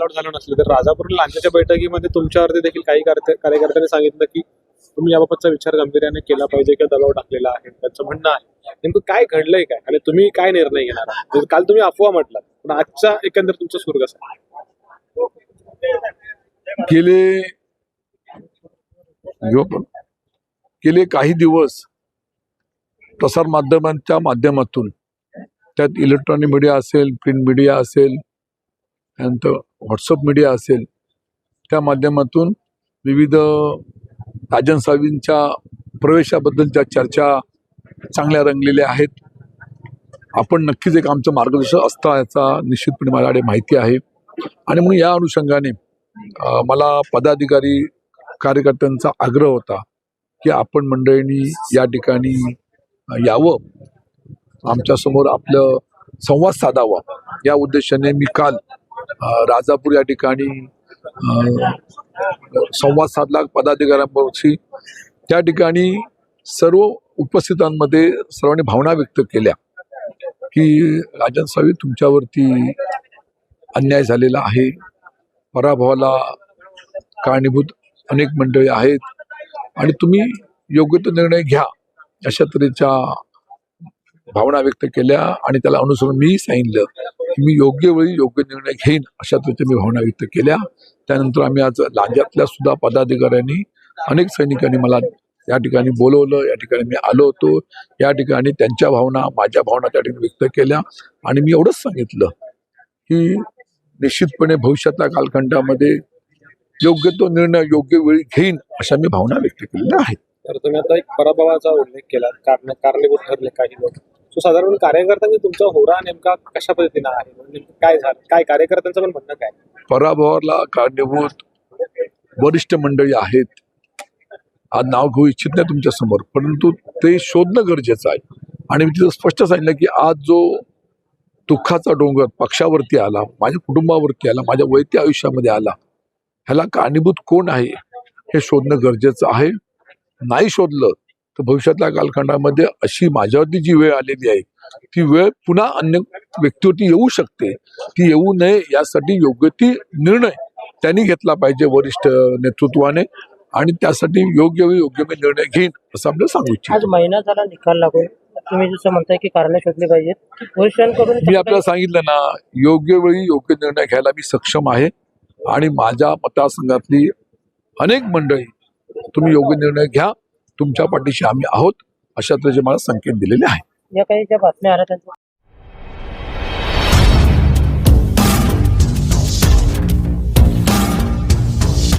Layout झालं नसलं. तर राजापूर लांच्याच्या बैठकीमध्ये तुमच्यावरती देखील काही कार्यकर्त्यांनी सांगितलं की तुम्ही याबाबतचा विचार गांभीर्याने केला पाहिजे किंवा दबाव टाकलेला आहे. त्यांचं म्हणणं आहे. नेमकं काय घडलंय काय? आणि तुम्ही काय निर्णय घेणार आहात? काल तुम्ही अफवा म्हटला पण आजचा एकंदर तुमचा सुरू कसा गेले गेले काही दिवस प्रसार माध्यमांच्या माध्यमातून त्यात इलेक्ट्रॉनिक मीडिया असेल प्रिंट मीडिया असेल त्यानंतर व्हॉट्सअप मीडिया असेल त्या माध्यमातून विविध राजन सावींच्या प्रवेशाबद्दलच्या चर्चा चांगल्या रंगलेल्या आहेत आपण नक्कीच एक आमचं मार्गदर्शक असता याचा निश्चितपणे माझ्याकडे माहिती आहे. आणि म्हणून या अनुषंगाने मला पदाधिकारी कार्यकर्त्यांचा आग्रह होता की आपण मंडळींनी या ठिकाणी यावं आमच्यासमोर आपलं संवाद साधावा. या उद्देशाने मी काल राजापूर या ठिकाणी संवाद साधला पदाधिकाऱ्यांशी त्या ठिकाणी सर्व उपस्थितांमध्ये सर्वांनी भावना व्यक्त केल्या की राजन सावी तुमच्यावरती अन्याय झालेला आहे. पराभवाला कारणीभूत अनेक मंडळी आहेत आणि तुम्ही योग्य तो निर्णय घ्या अशा तऱ्हेच्या भावना व्यक्त केल्या आणि त्याला अनुसरून मी सांगितलं. मी योग्य वेळी योग्य निर्णय घेईन अशा तऱ्हेच्या मी भावना व्यक्त केल्या. त्यानंतर आम्ही आज लांजातल्या सुद्धा पदाधिकाऱ्यांनी अनेक सैनिकांनी मला या ठिकाणी बोलवलं या ठिकाणी मी आलो होतो. या ठिकाणी त्यांच्या भावना माझ्या भावना त्या ठिकाणी व्यक्त केल्या. आणि मी एवढंच सांगितलं की निश्चितपणे भविष्यातल्या कालखंडामध्ये योग्य तो निर्णय योग्य वेळी घेईन अशा मी भावना व्यक्त केलेल्या आहेत. तर तुम्ही आता एक पराभवाचा उल्लेख केला. कारण कारणीभूत ठरले काही लोक. सो साधारण कार्यकर्त्यांनी तुमचा होरा नेमका कशा पद्धतीनं आहे? म्हणजे नेमकं काय झालं? काय कार्यकर्त्यांचं पण म्हणणं काय? पराभवाला कारणीभूत वरिष्ठ मंडळी आहेत. आज नाव घेऊ इच्छित नाही तुमच्यासमोर परंतु ते शोधणं गरजेचं आहे. आणि मी तिथं स्पष्ट सांगितलं की आज जो दुःखाचा डोंगर पक्षावरती आला माझ्या कुटुंबावरती आला माझ्या वैयक्तिक आयुष्यामध्ये आला ह्याला कारणीभूत कोण आहे? हे शोधणं गरजेचं आहे. नाही शोधलं तर भविष्यातल्या कालखंडामध्ये अशी माझ्यावरती जी वेळ आलेली आहे ती वेळ पुन्हा अन्य व्यक्तीवरती येऊ शकते ती येऊ नये यासाठी योग्य ती निर्णय त्यांनी घेतला पाहिजे वरिष्ठ नेतृत्वाने आणि त्यासाठी योग्य वेळी योग्य मी निर्णय घेईन असं आपल्याला सांगू इच्छितो. आज महिना झाला निकाल लागून. तुम्ही जसं म्हणताय की कारण शोधली पाहिजेत. वरिष्ठांकडून मी आपल्याला सांगितलं ना योग्य वेळी योग्य निर्णय घ्यायला मी सक्षम आहे आणि माझ्या मतदारसंघातली अनेक मंडळी तुम्ही योग्य निर्णय घ्या. तुमच्या पाठीशी आम्ही आहोत अशा तऱ्हेचे मला संकेत दिलेले आहेत.